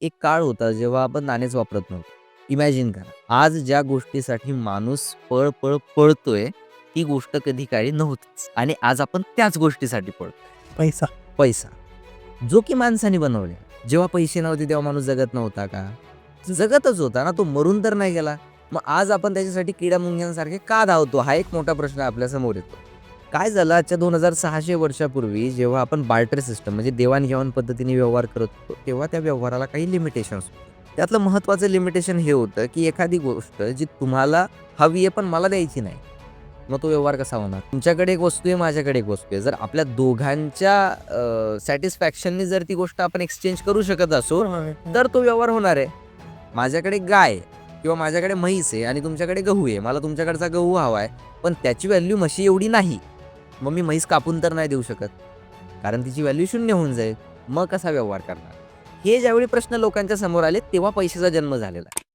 एक काळ होता जेव्हा आपण नाणेच वापरत नव्हतो. इमॅजिन करा. आज ज्या गोष्टीसाठी माणूस पळ, पळ पळतोय, ती गोष्ट कधी काळी नव्हतीच आणि आज आपण त्याच गोष्टीसाठी पळतोय. पैसा. पैसा. जो की माणसाने बनवला. जेव्हा पैसे नव्हते तेव्हा माणूस जगत नव्हता का? जगतच होता ना, तो मरून तर नाही गेला. मग आज आपण त्याच्यासाठी किड्या-मुंग्यांसारखे का धावतो? हा एक मोठा प्रश्न आपल्यासमोर येतो. काय झालं आजच्या 2600 वर्षापूर्वी जेव्हा आपण बार्टर सिस्टम म्हणजे देवाण-घेवाण पद्धतीने व्यवहार करत होतो, तेव्हा त्या व्यवहाराला काही लिमिटेशन्स होते. त्यातलं महत्त्वाचं लिमिटेशन हे होतं, की एखादी गोष्ट जी तुम्हाला हवी आहे पण मला द्यायची नाही. मग तो व्यवहार कसा होणार? तुमच्याकडे एक वस्तू आहे, माझ्याकडे एक वस्तू आहे. जर आपल्या दोघांच्या सॅटिस्फॅक्शननी जर ती गोष्ट आपण एक्सचेंज करू शकत असू, तर तो व्यवहार होणार आहे. माझ्याकडे गाय आहे किंवा माझ्याकडे म्हैस आहे आणि तुमच्याकडे गहू आहे. मला तुमच्याकडचा गहू हवा आहे, पण त्याची व्हॅल्यू म्हशी एवढी नाही. मग मी म्हैस कापून तर नाही देऊ शकत. कारण तिची व्हॅल्यू शून्य होऊन जाईल. मग कसा व्यवहार करणार? हे ज्यावेळी प्रश्न लोकांच्या समोर आले, तेव्हा पैशाचा जन्म झालेला आहे.